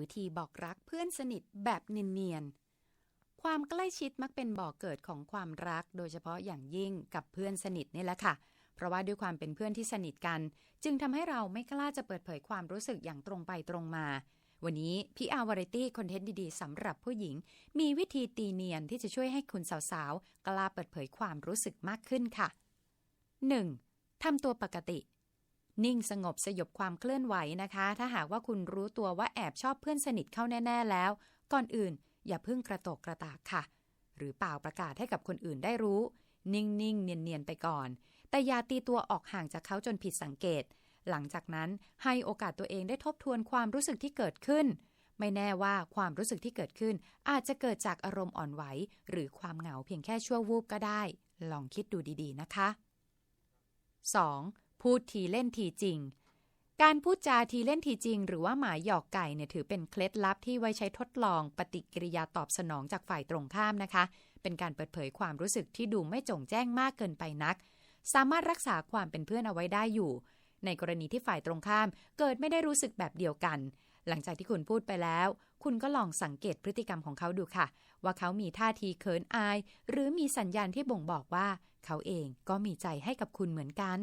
วิธีบอกรักเพื่อนสนิทแบบเนียนๆ ความใกล้ชิดมักเป็นบ่อกเกิดของความรัก โดยเฉพาะอย่างยิ่งกับเพื่อนสนิทนี่แหละค่ะ เพราะว่าด้วยความเป็นเพื่อนที่สนิทกัน จึงทำให้เราไม่กล้าจะเปิดเผยความรู้สึกอย่างตรงไปตรงมา วันนี้พี่อาวาไรตี้คอนเทนต์ดีๆสำหรับผู้หญิง มีวิธีตีเนียนที่จะช่วยให้คุณสาวๆ กล้าเปิดเผยความรู้สึกมากขึ้นค่ะ 1. ทำตัวปกติ นิ่งสงบสยบความเคลื่อนไหวนะคะ ถ้าหากว่าคุณรู้ตัวว่าแอบชอบเพื่อนสนิทเข้าแน่ ๆ แล้ว ก่อนอื่น อย่าเพิ่งกระโตกกระตากค่ะ หรือเปล่าประกาศให้กับคนอื่นได้รู้ นิ่งๆ เนียน ๆ ไปก่อน แต่อย่าตีตัวออกห่างจากเขาจนผิดสังเกต หลังจากนั้นให้โอกาสตัวเองได้ทบทวนความรู้สึกที่เกิดขึ้น ไม่แน่ว่าความรู้สึกที่เกิดขึ้น อาจจะเกิดจากอารมณ์อ่อนไหว หรือความเหงาเพียงแค่ชั่ววูบก็ได้ ลองคิดดูดีๆ นะคะ 2. พูดทีเล่นทีจริง การพูดจาทีเล่นทีจริง หรือว่าหมายหยอกไก่เนี่ยถือเป็นเคล็ดลับที่ไว้ใช้ทดลองปฏิกิริยาตอบสนองจากฝ่ายตรงข้ามนะคะ เป็นการเปิดเผยความรู้สึกที่ดูไม่จงแจ้งมากเกินไปนัก สามารถรักษาความเป็นเพื่อนเอาไว้ได้อยู่ ในกรณีที่ฝ่ายตรงข้าม เกิดไม่ได้รู้สึกแบบเดียวกัน หลังจากที่คุณพูดไปแล้ว คุณก็ลองสังเกตพฤติกรรมของเขาดูค่ะ ว่าเขามีท่าทีเขินอาย หรือมีสัญญาณที่บ่งบอกว่า เขาเองก็มีใจให้กับคุณเหมือนกัน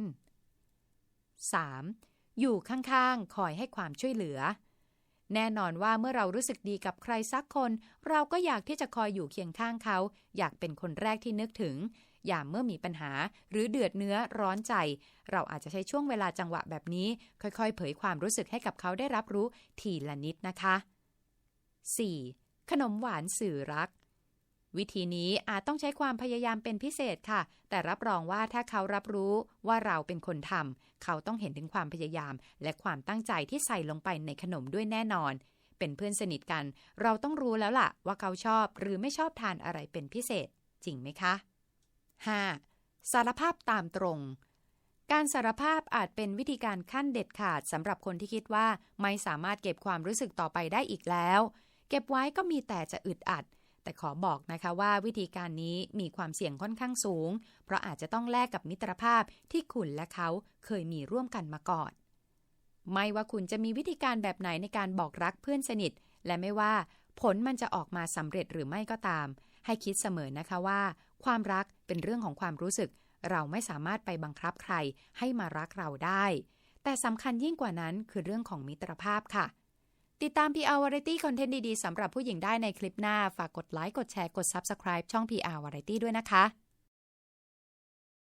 3. อยู่ข้างๆ คอยให้ความช่วยเหลือ แน่นอนว่าเมื่อเรารู้สึกดีกับใครสักคน เราก็อยากที่จะคอยอยู่เคียงข้างเขา อยากเป็นคนแรกที่นึกถึง อย่ามเมื่อมีปัญหาหรือเดือดเนื้อร้อนใจ เราอาจจะใช้ช่วงเวลาจังหวะแบบนี้ ค่อยๆ เผยความรู้สึกให้กับเขาได้รับรู้ทีละนิดนะคะ 4. ขนมหวานสื่อรัก วิธีนี้อาจต้องใช้ความพยายามเป็นพิเศษค่ะ แต่รับรองว่าถ้าเขารับรู้ว่าเราเป็นคนทำเขาต้องเห็นถึงความพยายาม และความตั้งใจที่ใส่ลงไปในขนมด้วยแน่นอน เป็นเพื่อนสนิทกัน เราต้องรู้แล้วล่ะ ว่าเขาชอบหรือไม่ชอบทานอะไรเป็นพิเศษ จริงไหมคะ 5. สารภาพตามตรงการสารภาพอาจเป็นวิธีการขั้นเด็ดขาดสำหรับคนที่คิดว่าไม่สามารถเก็บความรู้สึกต่อไปได้อีกแล้ว เก็บไว้ก็มีแต่จะอึดอัด แต่ขอบอกนะคะว่าวิธีการนี้มีความเสี่ยงค่อนข้างสูง เพราะอาจจะต้องแลกกับมิตรภาพที่คุณและเขาเคยมีร่วมกันมาก่อน ไม่ว่าคุณจะมีวิธีการแบบไหนในการบอกรักเพื่อนสนิท และไม่ว่าผลมันจะออกมาสำเร็จหรือไม่ก็ตาม ให้คิดเสมอนะคะว่า ความรักเป็นเรื่องของความรู้สึก เราไม่สามารถไปบังคับใครให้มารักเราได้ แต่สำคัญยิ่งกว่านั้นคือเรื่องของมิตรภาพค่ะ ติดตาม PR Variety คอนเทนต์ดี ๆ สำหรับผู้หญิงได้ในคลิปหน้า ฝากกดไลค์ กดแชร์ กด Subscribe ช่อง PR Variety ด้วยนะคะ